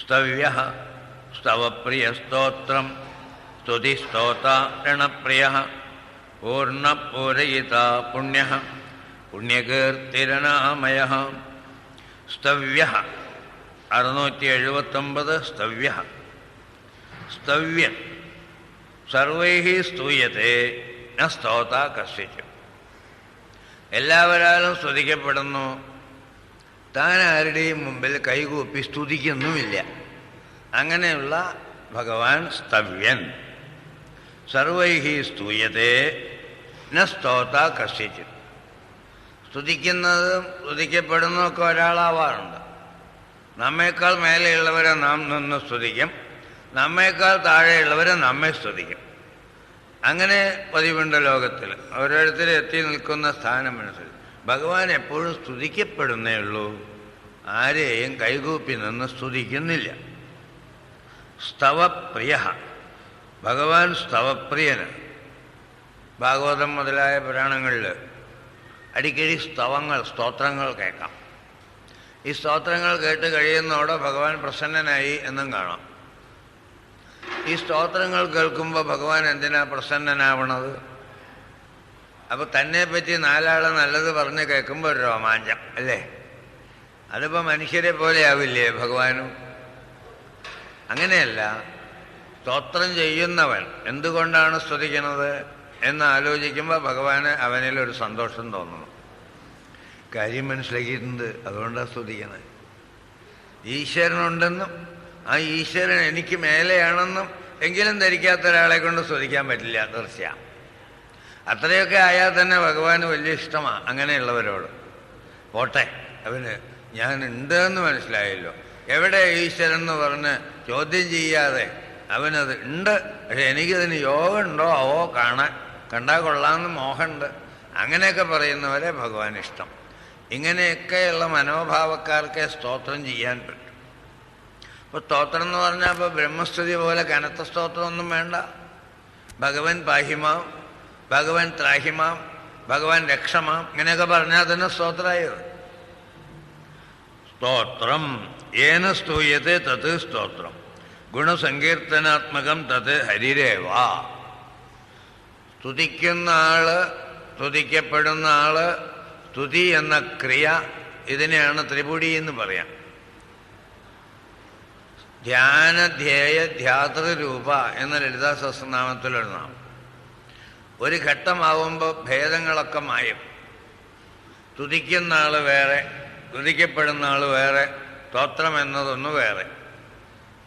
സ്തവ്യ സ്തവപ്രിയസ്തോത്രം സ്തുതിസ്തോതാരണപ്രിയ പൂർണപൂരയിത പുണ്യ പുണ്യകീർത്തിരനാമയ സ്തവ്യ അറുന്നൂറ്റി എഴുപത്തൊമ്പത് സ്തവ്യ സ്തവ്യൻ സർവൈ സ്തൂയത്തെ ന സ്തോത കസ്യച്ചു എല്ലാവരാലും സ്തുതിക്കപ്പെടുന്നു. താൻ ആരുടെയും മുമ്പിൽ കൈകൂപ്പി സ്തുതിക്കുന്നുമില്ല. അങ്ങനെയുള്ള ഭഗവാൻ സ്തവ്യൻ. സർവൈഹി സ്തൂയത്തെ ന സ്തോത കസ്യച്ചു സ്തുതിക്കുന്നതും സ്തുതിക്കപ്പെടുന്നതൊക്കെ ഒരാളാവാറുണ്ട്. നമ്മേക്കാൾ മേലെയുള്ളവരെ നാം നിന്ന് സ്തുതിക്കും നമ്മേക്കാൾ താഴെയുള്ളവരെ നമ്മെ സ്തുതിക്കും. അങ്ങനെ പതിവുണ്ട് ലോകത്തിൽ. ഓരോരുത്തരും എത്തി നിൽക്കുന്ന സ്ഥാനമനുസരിച്ച് ഭഗവാൻ എപ്പോഴും സ്തുതിക്കപ്പെടുന്നേ ഉള്ളൂ. ആരെയും കൈകൂപ്പി നിന്ന് സ്തുതിക്കുന്നില്ല. സ്തവപ്രിയ. ഭഗവാൻ സ്തവപ്രിയന് ഭാഗവതം മുതലായ പുരാണങ്ങളിൽ അടിക്കടി സ്തവങ്ങൾ സ്തോത്രങ്ങൾ കേൾക്കാം. ഈ സ്തോത്രങ്ങൾ കേട്ട് കഴിയുന്നതോടെ ഭഗവാൻ പ്രസന്നനായി എന്നും കാണാം. ഈ സ്തോത്രങ്ങൾ കേൾക്കുമ്പോൾ ഭഗവാൻ എന്തിനാ പ്രസന്നനാവണത്? അപ്പൊ തന്നെ പറ്റി നാലാൾ നല്ലത് പറഞ്ഞ് കേൾക്കുമ്പോൾ ഒരു രോമാഞ്ചം അല്ലേ? അതിപ്പോ മനുഷ്യരെ പോലെ ആവില്ലേ ഭഗവാനും? അങ്ങനെയല്ല സ്തോത്രം ചെയ്യുന്നവൻ എന്തുകൊണ്ടാണ് സ്തുതിക്കുന്നത് എന്ന് ആലോചിക്കുമ്പോൾ ഭഗവാന് ഒരു സന്തോഷം തോന്നുന്നു. കാര്യം മനസ്സിലാക്കിയിട്ടുണ്ട് അതുകൊണ്ടാണ് സ്തുതിക്കുന്നത്. ഈശ്വരനുണ്ടെന്നും ആ ഈശ്വരൻ എനിക്ക് മേലെയാണെന്നും എങ്കിലും ധരിക്കാത്ത ഒരാളെ കൊണ്ട് സ്തുതിക്കാൻ പറ്റില്ല തീർച്ചയാണ് അത്രയൊക്കെ ആയാൽ തന്നെ ഭഗവാന് വലിയ ഇഷ്ടമാണ് അങ്ങനെയുള്ളവരോട്. പോട്ടെ അവന് ഞാൻ ഉണ്ട് എന്ന് മനസ്സിലായല്ലോ. എവിടെ ഈശ്വരൻ എന്ന് പറഞ്ഞ് ചോദ്യം ചെയ്യാതെ അവനത് ഉണ്ട് പക്ഷെ എനിക്കതിന് യോഗമുണ്ടോ? അവോ കാണാൻ. കണ്ടാൽ കൊള്ളാമെന്ന് മോഹമുണ്ട്. അങ്ങനെയൊക്കെ പറയുന്നവരെ ഭഗവാൻ ഇഷ്ടം. ഇങ്ങനെയൊക്കെയുള്ള മനോഭാവക്കാർക്ക് സ്തോത്രം ചെയ്യാൻ പറ്റും. അപ്പോൾ സ്തോത്രം എന്ന് പറഞ്ഞാൽ അപ്പോൾ ബ്രഹ്മസ്തുതി പോലെ കനത്ത സ്തോത്രമൊന്നും വേണ്ട. ഭഗവൻ പാഹിമാം ഭഗവൻ ത്രാഹിമാം ഭഗവാൻ രക്ഷമാം ഇങ്ങനെയൊക്കെ പറഞ്ഞാൽ തന്നെ സ്തോത്രമായത് സ്തോത്രം ഏന സ്തൂയത്തെ തത് സ്തോത്രം. ഗുണസങ്കീർത്തനാത്മകം തത് ഹരിരേവ സ്തുതിക്കുന്ന ആൾ സ്തുതിക്കപ്പെടുന്ന ആൾ സ്തുതി എന്ന ക്രിയ ഇതിനെയാണ് ത്രിപുടി എന്ന് പറയാം. ധ്യാനധ്യേയ ധ്യാതൃരൂപ എന്ന ലളിതാ സഹസ്രനാമത്തിലൊരു നാം ഒരു ഘട്ടമാവുമ്പോൾ ഭേദങ്ങളൊക്കെ മായും. തുതിക്കുന്ന ആൾ വേറെ തുതിക്കപ്പെടുന്ന ആൾ വേറെ സ്തോത്രം എന്നതൊന്ന് വേറെ.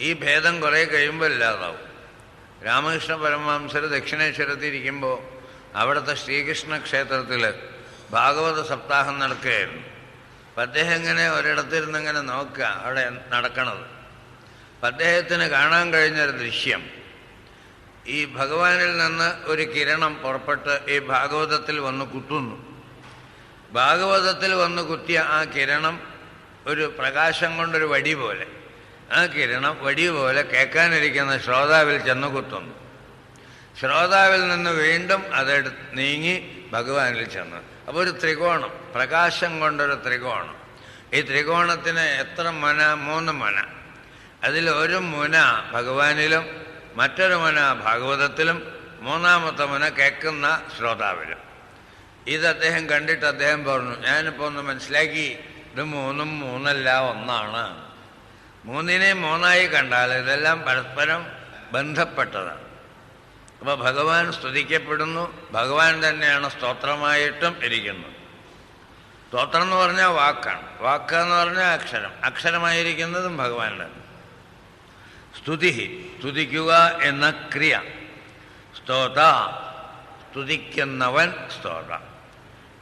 ഈ ഭേദം കുറേ കഴിയുമ്പോൾ ഇല്ലാതാവും. രാമകൃഷ്ണ പരമഹംസർ ദക്ഷിണേശ്വരത്തിരിക്കുമ്പോൾ അവിടുത്തെ ശ്രീകൃഷ്ണ ക്ഷേത്രത്തിൽ ഭാഗവത സപ്താഹം നടക്കുകയായിരുന്നു. അപ്പം അദ്ദേഹം ഇങ്ങനെ ഒരിടത്തിരുന്ന് ഇങ്ങനെ നോക്കുക അവിടെ നടക്കണത്. അപ്പം അദ്ദേഹത്തിന് കാണാൻ കഴിഞ്ഞൊരു ദൃശ്യം. ഈ ഭഗവാനിൽ നിന്ന് ഒരു കിരണം പുറപ്പെട്ട് ഈ ഭാഗവതത്തിൽ വന്ന് കുത്തുന്നു. ഭാഗവതത്തിൽ വന്ന് കുത്തിയ ആ കിരണം ഒരു പ്രകാശം കൊണ്ടൊരു വടി പോലെ. ആ കിരണം വടി പോലെ കേൾക്കാനിരിക്കുന്ന ശ്രോതാവിൽ ചെന്ന് കുത്തുന്നു. ശ്രോതാവിൽ നിന്ന് വീണ്ടും അതെടു നീങ്ങി ഭഗവാനിൽ ചെന്ന്. അപ്പോൾ ഒരു ത്രികോണം പ്രകാശം കൊണ്ടൊരു ത്രികോണം. ഈ ത്രികോണത്തിന് എത്ര മുന? മൂന്ന് മുന. അതിൽ ഒരു മുന ഭഗവാനിലും മറ്റൊരു ഭാഗവതത്തിലും മൂന്നാമത്തെ മുന കേൾക്കുന്ന ശ്രോതാവിലും. ഇത് അദ്ദേഹം കണ്ടിട്ട് അദ്ദേഹം പറഞ്ഞു ഞാനിപ്പോൾ ഒന്ന് മനസ്സിലാക്കി ഇത് മൂന്നും മൂന്നല്ല ഒന്നാണ്. മൂന്നിനെ മൂന്നായി കണ്ടാൽ ഇതെല്ലാം പരസ്പരം ബന്ധപ്പെട്ടതാണ്. അപ്പോൾ ഭഗവാൻ സ്തുതിക്കപ്പെടുന്നു ഭഗവാൻ തന്നെയാണ് സ്തോത്രമായിട്ടും ഇരിക്കുന്നത്. സ്തോത്രം എന്ന് പറഞ്ഞാൽ വാക്കാണ്. വാക്ക് എന്ന് പറഞ്ഞാൽ അക്ഷരം. അക്ഷരമായിരിക്കുന്നതും ഭഗവാനാണ് സ്തുതി സ്തുതിക്കുക എന്ന ക്രിയ. സ്തോത സ്തുതിക്കുന്നവൻ സ്തോത.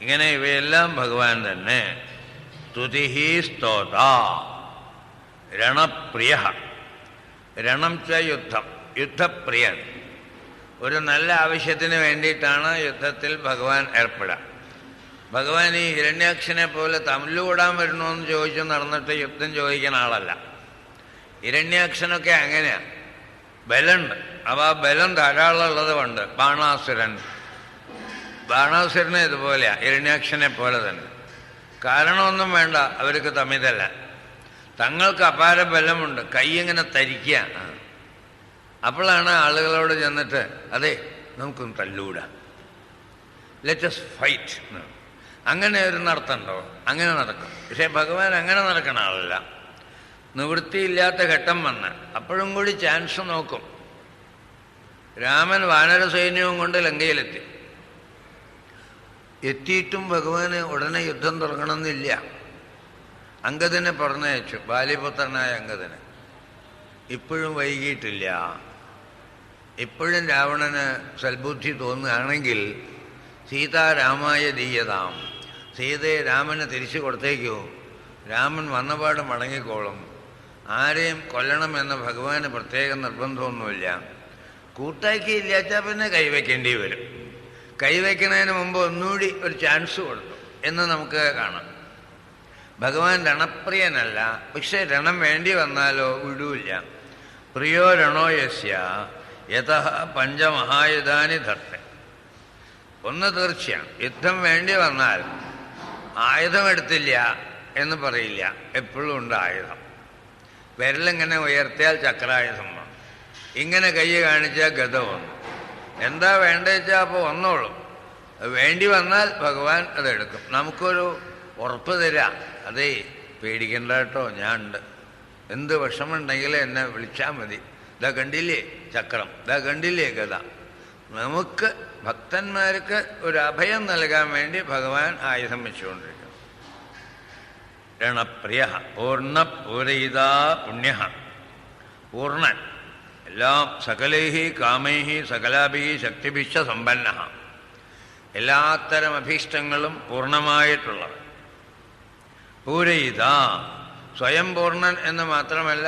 ഇങ്ങനെ ഇവയെല്ലാം ഭഗവാൻ തന്നെ. സ്തുതി സ്തോത. രണപ്രിയ. രണം ച യുദ്ധം. യുദ്ധപ്രിയൻ. ഒരു നല്ല ആവശ്യത്തിന് വേണ്ടിയിട്ടാണ് യുദ്ധത്തിൽ ഭഗവാൻ ഏർപ്പെടുക. ഭഗവാൻ ഈ ഹിരണ്യാക്ഷനെ പോലെ തമ്മിലൂടാൻ വരണമെന്ന് ചോദിച്ചു നടന്നിട്ട് യുദ്ധം ചോദിക്കുന്ന ആളല്ല. ഹിരണ്യാക്ഷനൊക്കെ അങ്ങനെയാ. ബലുണ്ട് അവ ആ ബലം ധാരാളം ഉള്ളത് കൊണ്ട് ബാണാസുരൻ. ബാണാസുരനെ ഇതുപോലെയാ ഹിരണ്യാക്ഷനെ പോലെ തന്നെ. കാരണമൊന്നും വേണ്ട അവർക്ക് തമ്മിതല്ല. തങ്ങൾക്ക് അപാര ബലമുണ്ട് കൈ ഇങ്ങനെ തരിക്കുക. അപ്പോഴാണ് ആളുകളോട് ചെന്നിട്ട് അതെ നമുക്കൊന്ന് തല്ലൂടാ. ലെറ്റസ് ഫൈറ്റ് അങ്ങനെ ഒരു നടത്തണ്ടോ? അങ്ങനെ നടക്കും. പക്ഷേ ഭഗവാൻ അങ്ങനെ നടക്കണ ആളല്ല. നിവൃത്തിയില്ലാത്ത ഘട്ടം വന്ന് അപ്പോഴും കൂടി ചാൻസ് നോക്കും. രാമൻ വാനര സൈന്യവും കൊണ്ട് ലങ്കയിലെത്തി. എത്തിയിട്ടും ഭഗവാന് ഉടനെ യുദ്ധം തുടങ്ങണമെന്നില്ല. അങ്കദനെ പറഞ്ഞയച്ചു. ബാലിപുത്രനായ അങ്കദന്. ഇപ്പോഴും വൈകിയിട്ടില്ല. ഇപ്പോഴും രാവണന് സൽബുദ്ധി തോന്നുകയാണെങ്കിൽ സീതാരാമായ ദീയതാം. സീതയെ രാമന് തിരിച്ചു കൊടുത്തേക്കൂ. രാമൻ വന്നപാട് മടങ്ങിക്കോളും. ആരെയും കൊല്ലണമെന്ന് ഭഗവാന് പ്രത്യേക നിർബന്ധമൊന്നുമില്ല. കൂട്ടാക്കി ഇല്ലാച്ചാൽ പിന്നെ കൈവയ്ക്കേണ്ടി വരും. കൈവയ്ക്കുന്നതിന് മുമ്പ് ഒന്നുകൂടി ഒരു ചാൻസ് കൊടുത്തു എന്ന് നമുക്ക് കാണാം. ഭഗവാൻ രണപ്രിയനല്ല പക്ഷെ രണം വേണ്ടി വന്നാലോ വിടൂല്ല. പ്രിയോ രണോ യസ്യ യഥ പഞ്ചമഹായുധാനി ധർത്ത. ഒന്ന് തീർച്ചയാണ് യുദ്ധം വേണ്ടി വന്നാൽ ആയുധമെടുത്തില്ല എന്ന് പറയില്ല. എപ്പോഴും ഉണ്ട് ആയുധം. വിരലിങ്ങനെ ഉയർത്തിയാൽ ചക്രായ സംഭവം. ഇങ്ങനെ കൈ കാണിച്ചാൽ ഗത വന്നു. എന്താ വേണ്ടത് വെച്ചാൽ അപ്പോൾ വന്നോളും വേണ്ടി വന്നാൽ ഭഗവാൻ അതെടുക്കും. നമുക്കൊരു ഉറപ്പ് തരാം. അതേ പേടിക്കണ്ട കേട്ടോ ഞാൻ ഉണ്ട് എന്ത് വിഷമുണ്ടെങ്കിൽ എന്നെ വിളിച്ചാൽ മതി. ഇതാ കണ്ടില്ലേ ചക്രം? ഇതാ കണ്ടില്ലേ ഗത? നമുക്ക് ഭക്തന്മാർക്ക് ഒരു അഭയം നൽകാൻ വേണ്ടി ഭഗവാൻ ആയുധം വെച്ചുകൊണ്ടിരിക്കും രണപ്രിയ പൂർണ പൂരയിതാ പുണ്യ. പൂർണൻ എല്ലാം സകലൈഹി കാമൈഹി സകലാഭി ശക്തിഭിഷ സമ്പന്ന. എല്ലാത്തരം അഭീഷ്ടങ്ങളും പൂർണമായിട്ടുള്ളവൻ പൂരയിത സ്വയം പൂർണൻ എന്ന് മാത്രമല്ല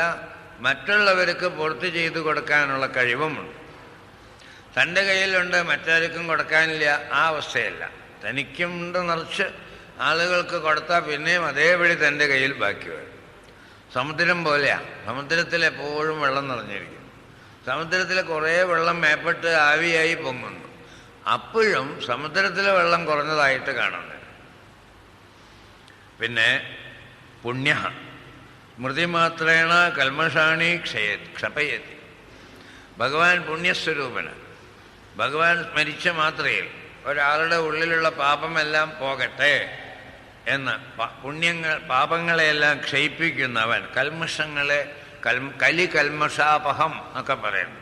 മറ്റുള്ളവർക്ക് പൂർത്തി ചെയ്തു കൊടുക്കാനുള്ള കഴിവുമുണ്ട്. തന്റെ കയ്യിലുണ്ട് മറ്റാർക്കും കൊടുക്കാനില്ല ആ അവസ്ഥയല്ല. തനിക്കുണ്ട് നിറച്ച് ആളുകൾക്ക് കൊടുത്താൽ പിന്നെയും അതേപടി തന്റെ കയ്യിൽ ബാക്കി വരും. സമുദ്രം പോലെയാണ് സമുദ്രത്തിൽ എപ്പോഴും വെള്ളം നിറഞ്ഞിരിക്കും. സമുദ്രത്തിൽ കുറേ വെള്ളം മേപ്പെട്ട് ആവിയായി പൊങ്ങുന്നു. അപ്പോഴും സമുദ്രത്തിലെ വെള്ളം കുറഞ്ഞതായിട്ട് കാണുന്നു പിന്നെ പുണ്യ സ്മൃതിമാത്രേണ കൽമഷാണി ക്ഷയ ക്ഷപയത്തി ഭഗവാൻ പുണ്യസ്വരൂപന്. ഭഗവാൻ സ്മരിച്ച മാത്രയിൽ ഒരാളുടെ ഉള്ളിലുള്ള പാപമെല്ലാം പോകട്ടെ. എന്ന് പുണ്യങ്ങൾ പാപങ്ങളെയെല്ലാം ക്ഷയിപ്പിക്കുന്നവൻ. കൽമഷങ്ങളെ കൽ കലി കൽമഷാപഹം എന്നൊക്കെ പറയുന്നു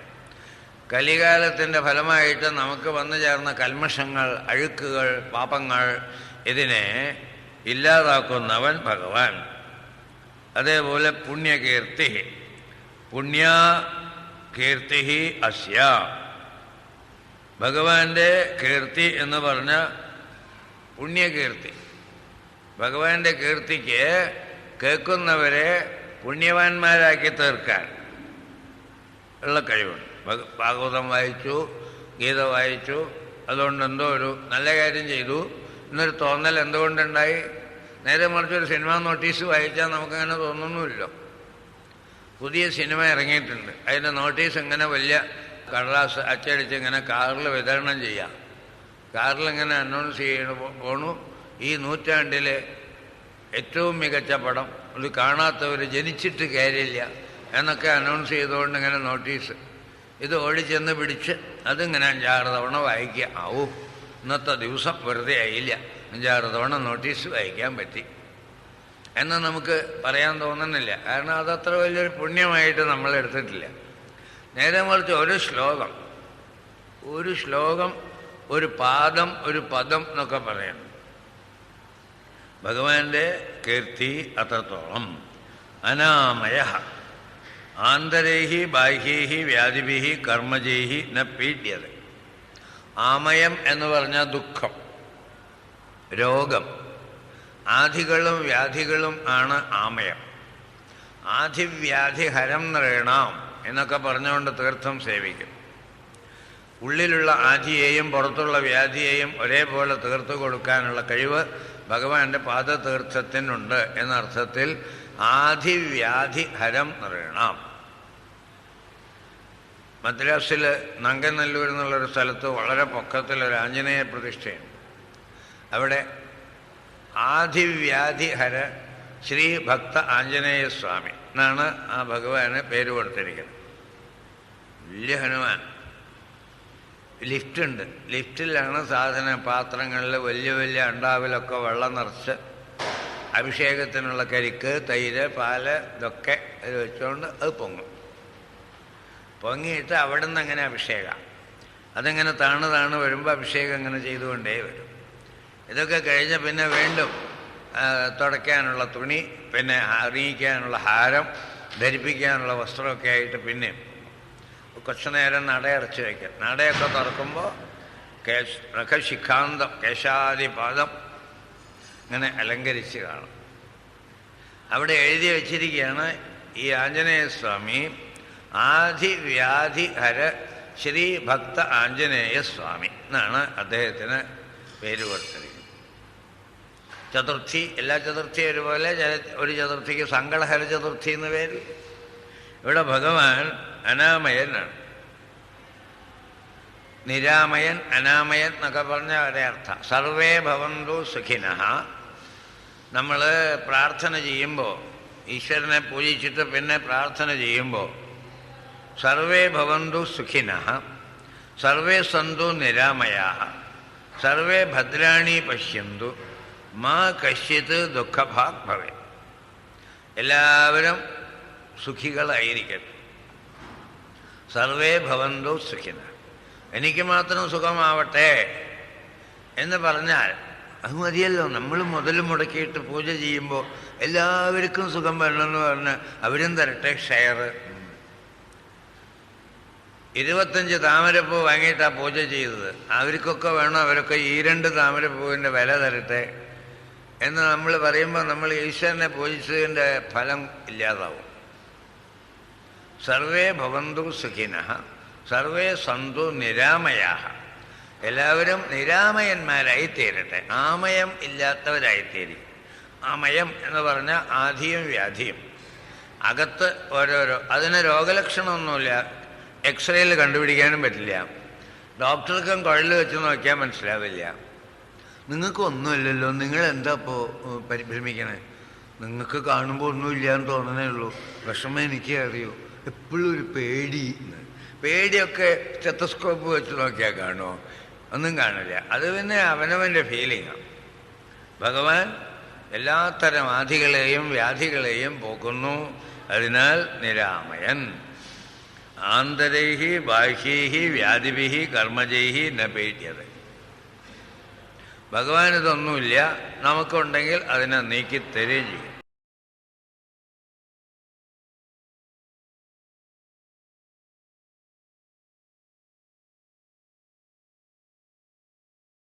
കലികാലത്തിന്റെ ഫലമായിട്ട് നമുക്ക് വന്നു ചേർന്ന കൽമഷങ്ങൾ അഴുക്കുകൾ പാപങ്ങൾ ഇതിനെ ഇല്ലാതാക്കുന്നവൻ ഭഗവാൻ. അതേപോലെ പുണ്യകീർത്തി. പുണ്യ കീർത്തി അസ്യ. ഭഗവാന്റെ കീർത്തി എന്ന് പറഞ്ഞ പുണ്യകീർത്തി. ഭഗവാന്റെ കീർത്തിക്ക് കേൾക്കുന്നവരെ പുണ്യവാന്മാരാക്കി തീർക്കാൻ ഉള്ള കഴിവുണ്ട്. ഭാഗവതം വായിച്ചു ഗീത വായിച്ചു അതുകൊണ്ട് എന്തോ ഒരു നല്ല കാര്യം ചെയ്തു. എന്നൊരു തോന്നൽ എന്തുകൊണ്ടുണ്ടായി? നേരെ മറിച്ച് ഒരു സിനിമ നോട്ടീസ് വായിച്ചാൽ നമുക്കങ്ങനെ തോന്നുന്നുമില്ലോ. പുതിയ സിനിമ ഇറങ്ങിയിട്ടുണ്ട്. അതിന്റെ നോട്ടീസ് ഇങ്ങനെ വലിയ കടലാസ് അച്ചടിച്ച് ഇങ്ങനെ കാറിൽ വിതരണം ചെയ്യാം. കാറിൽ ഇങ്ങനെ അനൗൺസ് ചെയ്യണ പോണു. ഈ നൂറ്റാണ്ടിലെ ഏറ്റവും മികച്ച പടം. ഇത് കാണാത്തവർ ജനിച്ചിട്ട് കയറിയില്ല എന്നൊക്കെ അനൗൺസ് ചെയ്തുകൊണ്ട് ഇങ്ങനെ നോട്ടീസ് ഇത് ഓടിച്ചെന്ന് പിടിച്ച് അതിങ്ങനെ അഞ്ചാറ് തവണ വായിക്കുക. ആവൂ ഇന്നത്തെ ദിവസം വെറുതെ ആയില്ല. അഞ്ചാറ് തവണ നോട്ടീസ് വായിക്കാൻ പറ്റി. എന്ന് നമുക്ക് പറയാൻ തോന്നുന്നില്ല. കാരണം അതത്ര വലിയൊരു പുണ്യമായിട്ട് നമ്മൾ എടുത്തിട്ടില്ല. നേരെ മറിച്ച് ഒരു ശ്ലോകം. ഒരു ശ്ലോകം ഒരു പാദം ഒരു പദം എന്നൊക്കെ പറയുന്നു ഭഗവാന്റെ കീർത്തി അത്രത്തോളം. അനാമയ. ആന്തരേഹി ബാഹ്യൈഹി വ്യാധിഭി കർമ്മജൈഹി ന പീഡ്യത. ആമയം എന്ന് പറഞ്ഞ ദുഃഖം രോഗം. ആധികളും വ്യാധികളും ആണ് ആമയം. ആധിവ്യാധിഹരം നിറയണം എന്നൊക്കെ പറഞ്ഞുകൊണ്ട് തീർത്ഥം സേവിക്കും. ഉള്ളിലുള്ള ആധിയെയും പുറത്തുള്ള വ്യാധിയെയും ഒരേപോലെ തീർത്തു കൊടുക്കാനുള്ള കഴിവ് ഭഗവാന്റെ പാദതീർത്ഥത്തിനുണ്ട് എന്നർത്ഥത്തിൽ ആധിവ്യാധി ഹരം നിറയണം മദ്രാസിൽ നങ്കനല്ലൂർ എന്നുള്ളൊരു സ്ഥലത്ത് വളരെ പൊക്കത്തിലൊരു ആഞ്ജനേയ പ്രതിഷ്ഠയുണ്ട്. അവിടെ ആധിവ്യാധി ഹര ശ്രീ ഭക്ത ആഞ്ജനേയ സ്വാമി എന്നാണ് ആ ഭഗവാന് പേര് കൊടുത്തിരിക്കുന്നത്. വലിയ ഹനുമാൻ. ലിഫ്റ്റുണ്ട് ലിഫ്റ്റിലാണ് സാധന പാത്രങ്ങളിൽ വലിയ വലിയ അണ്ടാവിലൊക്കെ വെള്ളം നിറച്ച് അഭിഷേകത്തിനുള്ള കരിക്ക് തൈര് പാൽ ഇതൊക്കെ അത് വെച്ചുകൊണ്ട് അത് പൊങ്ങും. പൊങ്ങിയിട്ട് അവിടെ നിന്ന് അങ്ങനെ അഭിഷേകം. അതിങ്ങനെ താണു താണു വരുമ്പോൾ അഭിഷേകം അങ്ങനെ ചെയ്തുകൊണ്ടേ വരും. ഇതൊക്കെ കഴിഞ്ഞ പിന്നെ വീണ്ടും തുടയ്ക്കാനുള്ള തുണി പിന്നെ അറിയിക്കാനുള്ള ഹാരം ധരിപ്പിക്കാനുള്ള വസ്ത്രമൊക്കെ ആയിട്ട് പിന്നെ കുറച്ചു നേരം നടയടച്ചു വയ്ക്കുക നടയൊക്കെ തുറക്കുമ്പോൾ കേശ നഖശിഖാന്തം കേശാദിപാദം ഇങ്ങനെ അലങ്കരിച്ച് കാണും. അവിടെ എഴുതി വച്ചിരിക്കുകയാണ് ഈ ആഞ്ജനേയ സ്വാമി ആധിവ്യാധി ഹര ശ്രീ ഭക്ത ആഞ്ജനേയ സ്വാമി എന്നാണ് അദ്ദേഹത്തിന് പേര് കൊടുത്തിരിക്കുന്നത്. ചതുർത്ഥി എല്ലാ ചതുർത്ഥിയും ഒരുപോലെ ഒരു ചതുർത്ഥിക്ക് സങ്കടഹര ചതുർത്ഥി എന്ന് പേര് ഇവിടെ ഭഗവാൻ അനാമയനാണ്. നിരാമയൻ അനാമയൻ എന്നൊക്കെ പറഞ്ഞ ഒരേ അർത്ഥം. സർവേ ഭവന്തു സുഖിന നമ്മൾ പ്രാർത്ഥന ചെയ്യുമ്പോൾ ഈശ്വരനെ പൂജിച്ചിട്ട് പിന്നെ പ്രാർത്ഥന ചെയ്യുമ്പോൾ സർവേ ഭവന്തു സുഖിന സർവേ സന്തു നിരാമയാ സർവേ ഭദ്രാണി പശ്യന്തു. മാ കശ്യത് ദുഃഖഭാഗ് ഭവേ. എല്ലാവരും സുഖികളായിരിക്കട്ടെ. സർവേ ഭവന്തു സുഖിന എനിക്ക് മാത്രം സുഖമാവട്ടെ എന്ന് പറഞ്ഞാൽ അത് മതിയല്ലോ. നമ്മൾ മുതൽ മുടക്കിയിട്ട് പൂജ ചെയ്യുമ്പോൾ എല്ലാവർക്കും സുഖം വരണമെന്ന് പറഞ്ഞ് അവരും തരട്ടെ ഷെയർ ഇരുപത്തഞ്ച് താമരപ്പൂ വാങ്ങിയിട്ടാണ് പൂജ ചെയ്തത്. അവർക്കൊക്കെ വേണം അവരൊക്കെ ഈ രണ്ട് താമരപ്പൂവിന്റെ വില തരട്ടെ എന്ന് നമ്മൾ പറയുമ്പോൾ നമ്മൾ ഈശ്വരനെ പൂജിച്ചതിന്റെ ഫലം ഇല്ലാതാവും. സർവേ ഭവന്തു സുഖിന. സർവേ സന്തു നിരാമയാഹ. എല്ലാവരും നിരാമയന്മാരായി തീരട്ടെ. ആമയം ഇല്ലാത്തവരായിത്തീരി. ആമയം എന്ന് പറഞ്ഞാൽ ആധിയും വ്യാധിയും. അകത്ത് ഓരോരോ അതിന് രോഗലക്ഷണമൊന്നുമില്ല. എക്സ്റേയിൽ കണ്ടുപിടിക്കാനും പറ്റില്ല. ഡോക്ടർക്കും കുഴൽ വെച്ച് നോക്കിയാൽ മനസ്സിലാവില്ല. നിങ്ങൾക്കൊന്നുമില്ലല്ലോ നിങ്ങൾ എന്താ ഇപ്പോൾ പരിഭ്രമിക്കണേ? നിങ്ങൾക്ക് കാണുമ്പോൾ ഒന്നുമില്ല എന്ന് തോന്നണേ ഉള്ളൂ. വിഷമം എനിക്ക് അറിയൂ. എപ്പോഴും ഒരു പേടി എന്ന്. പേടിയൊക്കെ സ്റ്റെത്തസ്കോപ്പ് വെച്ച് നോക്കിയാൽ കാണുമോ ഒന്നും കാണില്ല. അത് പിന്നെ അവനവന്റെ ഫീലിങ്ങാണ് ഭഗവാൻ എല്ലാത്തരം ആധികളെയും വ്യാധികളെയും പോക്കുന്നു. അതിനാൽ നിരാമയൻ. ആന്തരൈഹി ബാഹ്യൈഹി വ്യാധിഭിഹി കർമ്മജൈഹി ന പേടിയത് ഭഗവാൻ ഇതൊന്നുമില്ല. നമുക്കുണ്ടെങ്കിൽ അതിനെ നീക്കി തരുകയും ചെയ്യും.